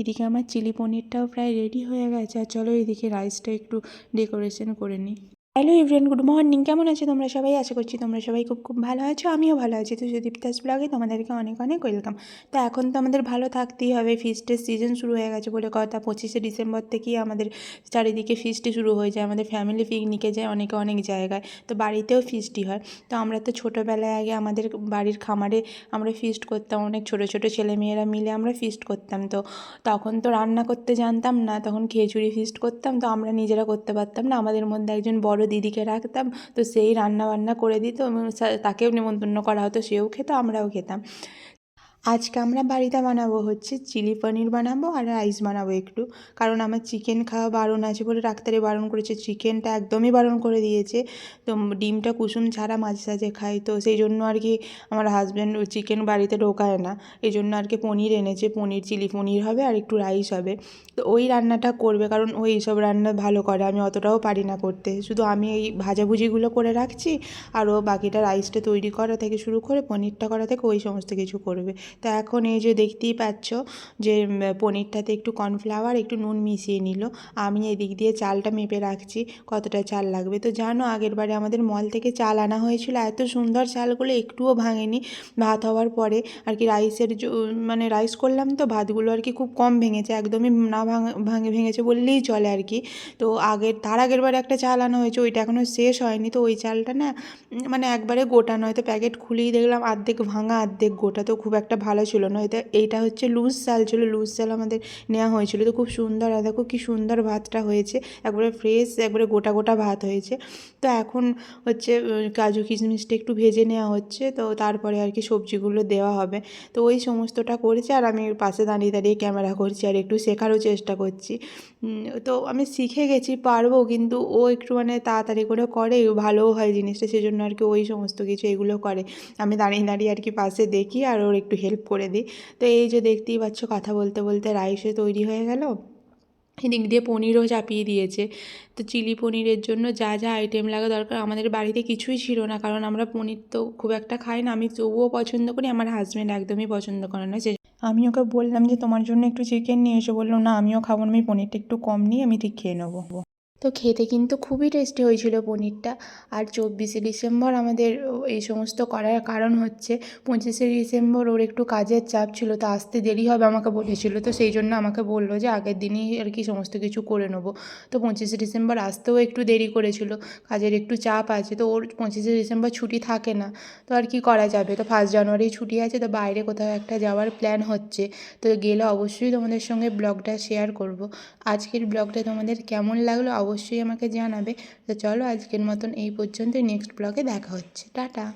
এদিকে আমার চিলি পনিরটাও প্রায় রেডি হয়ে গেছে। আর চলো এদিকে রাইসটা একটু ডেকোরেশন করে নিই। হ্যালো এভরিয়ান গুড মর্নিং কেমন আছো তোমরা সবাই? আশা করছি তোমরা সবাই খুব খুব ভালো আছো। আমিও ভালো আছি। তো সুদীপ্তাস ব্লগে তোমাদেরকে অনেক অনেক ওয়েলকাম তো এখন তো আমাদের ভালো থাকতেই হবে। ফিস্টের সিজন শুরু হয়ে গেছে বলে কথা। পঁচিশে ডিসেম্বর থেকেই আমাদের চারিদিকে ফিস্টি শুরু হয়ে যায়। আমাদের ফ্যামিলি পিকনিকে যায় অনেকে অনেক জায়গায়। তো বাড়িতেও ফিস্টি হয়। তো আমরা তো ছোটোবেলায় আগে আমাদের বাড়ির খামারে আমরা ফিস্ট করতাম। অনেক ছোটো ছোটো ছেলেমেয়েরা মিলে আমরা ফিস্ট করতাম। তো তখন তো রান্না করতে জানতাম না। তখন খিচুড়ি ফিস্ট করতাম। তো আমরা নিজেরা করতে পারতাম না। আমাদের মধ্যে একজন বড় দিদিকে রাখতাম। তো সেই রান্না বান্না করে দিত এবং তাকেও নিমন্ত্রণ করা হতো, সেও খেত, আমরাও খেতাম। আজকে আমরা বাড়িতে বানাবো হচ্ছে চিলি পনির বানাবো আর রাইস বানাবো একটু। কারণ আমার চিকেন খাওয়া বারণ আছে বলে ডাক্তারে বারণ করেছে। চিকেনটা একদমই বারণ করে দিয়েছে। তো ডিমটা কুসুম ছাড়া মাঝে সাঝে খাই। তো সেই জন্য আর কি আমার হাজব্যান্ড চিকেন বাড়িতে ঢোকায় না। এই জন্য আর কি পনির এনেছে। পনির, চিলি পনির হবে আর একটু রাইস হবে। তো ওই রান্নাটা করবে কারণ ওই সব রান্না ভালো করে। আমি অতটাও পারি না করতে। শুধু আমি এই ভাজাভুজিগুলো করে রাখছি। আর ও বাকিটা রাইসটা তৈরি করা থেকে শুরু করে পনিরটা করা থেকে ওই সমস্ত কিছু করবে। তো এখন এই যে দেখতেই পাচ্ছ যে পনিরটাতে একটু কর্নফ্লাওয়ার, একটু নুন মিশিয়ে নিল। আমি এদিক দিয়ে চালটা মেপে রাখছি কতটা চাল লাগবে। তো জানো, আগের বারে আমাদের মল থেকে চাল আনা হয়েছিল, এত সুন্দর চালগুলো একটুও ভাঙেনি। ভাত হওয়ার পরে আর কি রাইসের মানে রাইস করলাম তো, ভাতগুলো আর কি খুব কম ভেঙেছে, একদমই না ভাঙ- ভাঙে, ভেঙেছে বললেই চলে আর কি। তো আগের, তার আগের বার একটা চাল আনা হয়েছে, ওইটা এখনও শেষ হয়নি। তো ওই চালটা না মানে একবারে গোটা নয়, তো প্যাকেট খুলেই দেখলাম, অর্ধেক ভাঙা, অর্ধেক গোটা, তো খুব একটা ভালো ছিল না। এটা, এইটা হচ্ছে লুজ চাল ছিল। লুজ চাল আমাদের নেওয়া হয়েছিল। তো খুব সুন্দর আর দেখো কী সুন্দর ভাতটা হয়েছে। একবারে ফ্রেশ একবারে গোটা গোটা ভাত হয়েছে। তো এখন হচ্ছে কাজু কিশমিশটা একটু ভেজে নেওয়া হচ্ছে। তো তারপরে আর কি সবজিগুলো দেওয়া হবে। তো ওই সমস্তটা করেছে আর আমি পাশে দাঁড়িয়ে দাঁড়িয়ে ক্যামেরা করছি আর একটু শেখারও চেষ্টা করছি। তো আমি শিখে গেছি, পারব। কিন্তু ও একটু মানে তাড়াতাড়ি করে করে, ভালোও হয় জিনিসটা। সেজন্য আর কি ওই সমস্ত কিছু এগুলো করে। আমি দাঁড়িয়ে দাঁড়িয়ে আর কি পাশে দেখি আর ওর একটু হেল্প করে দিই। তো এই যে দেখতেই পাচ্ছ কথা বলতে বলতে রাইসে তৈরি হয়ে গেল। এদিক দিয়ে পনিরও চাপিয়ে দিয়েছে। তো চিলি পনিরের জন্য যা যা আইটেম লাগা দরকার আমাদের বাড়িতে কিছুই ছিল না, কারণ আমরা পনির তো খুব একটা খাই না। আমি তবুও পছন্দ করি, আমার হাজব্যান্ড একদমই পছন্দ করে না। সে আমি ওকে বললাম যে, তোমার জন্য একটু চিকেন নিয়ে এসো। বলল, না, আমিও খাব না, আমি পনিরটা একটু কম নিয়ে আমি ঠিক খেয়ে নেব। তো খেতে কিন্তু খুবই টেস্টি হয়েছিল পনিরটা। আর চব্বিশে ডিসেম্বর আমাদের এই সমস্ত করার কারণ হচ্ছে, পঁচিশে ডিসেম্বর ওর একটু কাজের চাপ ছিল, তো আসতে দেরি হবে আমাকে বলেছিল, তো সেই জন্য আমাকে বলল যে আগের দিনই আর কি সমস্ত কিছু করে নেব। তো পঁচিশে ডিসেম্বর আসতেও একটু দেরি করেছিল, কাজের একটু চাপ আছে, তো ওর পঁচিশে ডিসেম্বর ছুটি থাকে না, তো আর কি করা যাবে? তো ফার্স্ট জানুয়ারি ছুটি আছে, তো বাইরে কোথাও একটা যাওয়ার প্ল্যান হচ্ছে, তো গেলে অবশ্যই তোমাদের সঙ্গে ব্লগটা শেয়ার করব। আজকের ব্লগটা তোমাদের কেমন লাগল? অবশ্যই আমাকে জানাবে। তো চলো আজকের মতন এই পর্যন্তই। নেক্সট ব্লগে দেখা হচ্ছে। টাটা।